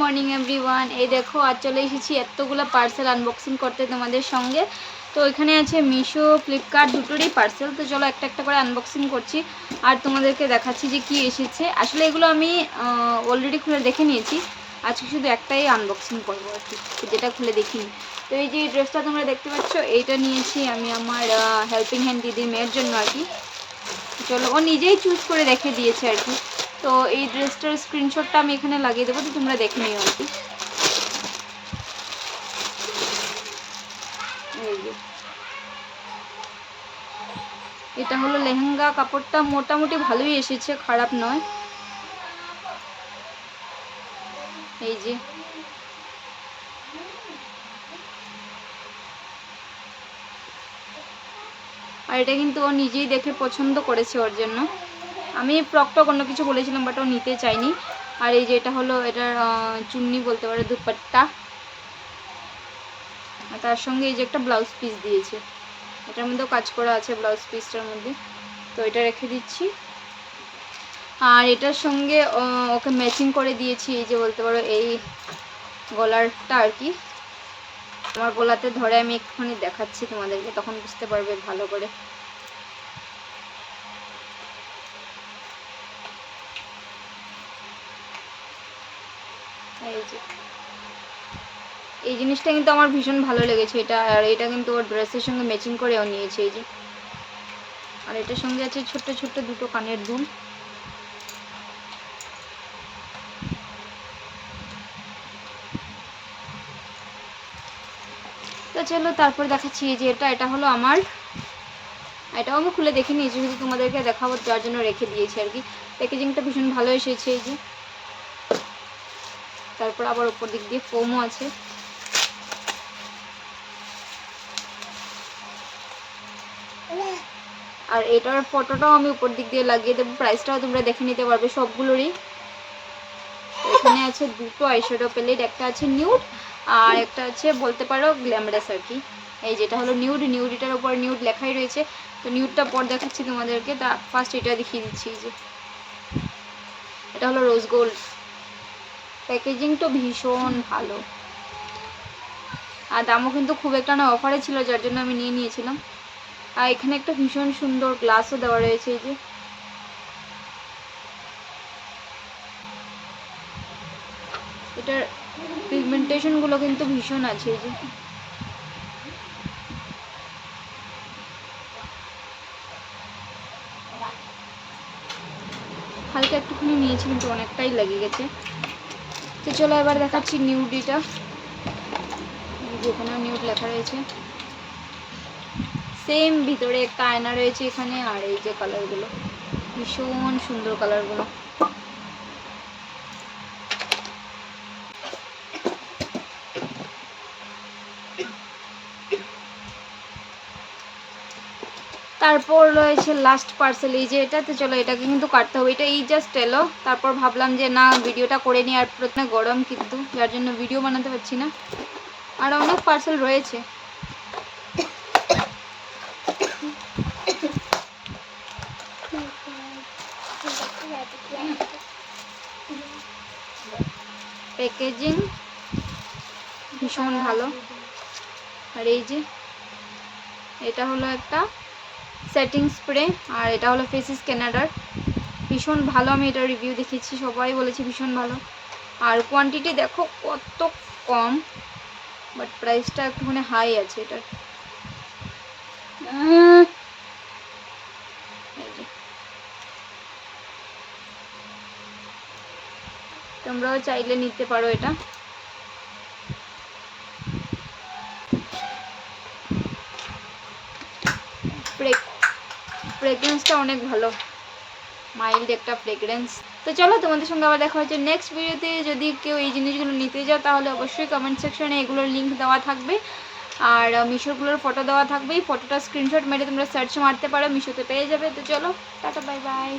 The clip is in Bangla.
Morning, everyone. এই দেখো, আজ চলে এসেছি এতগুলো পার্সেল আনবক্সিং করতে তোমাদের সঙ্গে। তো এখানে আছে মিশো, ফ্লিপকার্ট দুটোরই পার্সেল তো চলো একটা একটা করে আনবক্সিং করছি আর তোমাদেরকে দেখাচ্ছি যে কি এসেছে। আসলে এগুলো আমি অলরেডি খুলে দেখে নিয়েছি। আজকে শুধু একটাই আনবক্সিং করব আর কি, যেটা খুলে দেখিনি। তো এই যে ড্রেসটা তোমরা দেখতে পাচ্ছ, এইটা নিয়েছি আমি আমার হেল্পিং হ্যান্ড দিদির মেয়ের জন্য আর কি। চলো, ও নিজেই চুজ করে রেখে দিয়েছে আর কি। তো এই ড্রেসটার স্ক্রিনশটটা আমি এখানে লাগিয়ে দেবো, তো তোমরা দেখে নিও আর কি। এটা হলো লেহেঙ্গা কাপড়টা, মোটামুটি ভালোই এসেছে, খারাপ নয়। এই যে। আর এটা কিন্তু ও নিজেই দেখে পছন্দ করেছে ওর জন্য। আমি ফ্রকটা অন্য কিছু বলেছিলাম বাট ও নিতে চাইনি আর এই যে এটা হলো, এটার চুন্নি বলতে পারে, দুপাট্টা। আর তার সঙ্গে এই যে একটা ব্লাউজ পিস দিয়েছে। এটার মধ্যেও কাজ করা আছে ব্লাউজ পিসটার মধ্যে। তো এটা রেখে দিচ্ছি। আর এটার সঙ্গে ওকে ম্যাচিং করে দিয়েছি, এই যে বলতে পারো, এই গলারটা আর কি। আমার গলাতে ধরে আমি এক্ষুনি দেখাচ্ছি তোমাদেরকে, তখন বুঝতে পারবে ভালো করে। এই জিনিসটা কিন্তু আমার ভীষণ ভালো লেগেছে, এটা আর এটা কিন্তু ওর ড্রেসের সঙ্গে ম্যাচিং করেও নিয়েছে, এই যে। আর এটার সঙ্গে আছে ছোট্ট ছোট্ট দুটো কানের দুল। তো চলো, তারপর দেখাচ্ছি যে এটা এটা হলো আমার। এটাও আমি খুলে দেখে নিয়েছি শুধু তোমাদেরকে দেখাবো, যার জন্য রেখে দিয়েছি আর কি। প্যাকেজিংটা ভীষণ ভালো এসেছে, এই যে। তারপর আবার উপর দিক দিয়ে ফোমও আছে। আর এটার ফটোটাও আমি উপর দিক দিয়ে লাগিয়ে দেবো। প্রাইসটাও তোমরা দেখে নিতে পারবে সবগুলোরই। এখানে আছে দুটো আইশ্যাডো প্যালেট, একটা আছে নিউড আর একটা আছে বলতে পারো গ্ল্যামারাস আর কি। এই যেটা হলো নিউড নিউডিটার উপর নিউড লেখাই রয়েছে। তো নিউডটা পর দেখাচ্ছি তোমাদেরকে। তা ফার্স্ট এটা দেখিয়ে দিচ্ছি যে। এটা হলো রোজ গোল্ড প্যাকেজিং তো ভীষণ ভালো। আর দামও কিন্তু খুব একটা না অফারে ছিল, যার জন্য আমি নিয়ে নিয়েছিলাম। আর এখানে একটা ভীষণ সুন্দর গ্লাসও দেওয়া রয়েছে, এই যে। এটার পিগমেন্টেশনগুলো কিন্তু ভীষণ আছে, এই যে। হালকা একটুখানি নিয়েছি কিন্তু অনেকটাই লেগে গেছে। তো চলো এবার দেখাচ্ছি নিউডিটা যেখানে নিউড লেখা রয়েছে। সেম ভিতরে একটা আয়না রয়েছে এখানে, আর এই যে কালারগুলো ভীষণ সুন্দর কালারগুলো তারপর রয়েছে লাস্ট পার্সেল এই যে এটাতে চলো, এটাকে কিন্তু কাটতে হবে। এটা এই জাস্ট এলো, তারপর ভাবলাম যে না, ভিডিওটা করে নিই, আর প্রথমে গরম কিন্তু, যার জন্য ভিডিও বানাতে পারছি না। আর অনেক পার্সেল রয়েছে। প্যাকেজিং ভীষণ ভালো। আর এই যে, এটা হলো একটা সেটিং স্প্রে আর এটা হলো ফেসিস কেনাডার ভীষণ ভালো আমি এটা রিভিউ দেখেছি সবাই বলেছে ভীষণ ভালো। আর কোয়ান্টিটি দেখো কত কম বাট প্রাইসটা একটুখানি হাই আছে এটার। তোমরাও চাইলে নিতে পারো এটা। ফ্রেগরেন্সটা অনেক ভালো। মাইল্ড একটা ফ্রেগরেন্স তো চলো তোমাদের সঙ্গে আবার দেখা হচ্ছে নেক্সট ভিডিওতে যদি কেউ এই জিনিসগুলো নিতে যাও তাহলে অবশ্যই কমেন্ট সেকশনে এগুলোর লিঙ্ক দেওয়া থাকবে। আর মিশোগুলোর ফটো দেওয়া থাকবে। ফটোটা স্ক্রিনশট মেরে তোমরা সার্চ মারতে পারো, মিশোতে পেয়ে যাবে। তো চলো, টাটা বাই বাই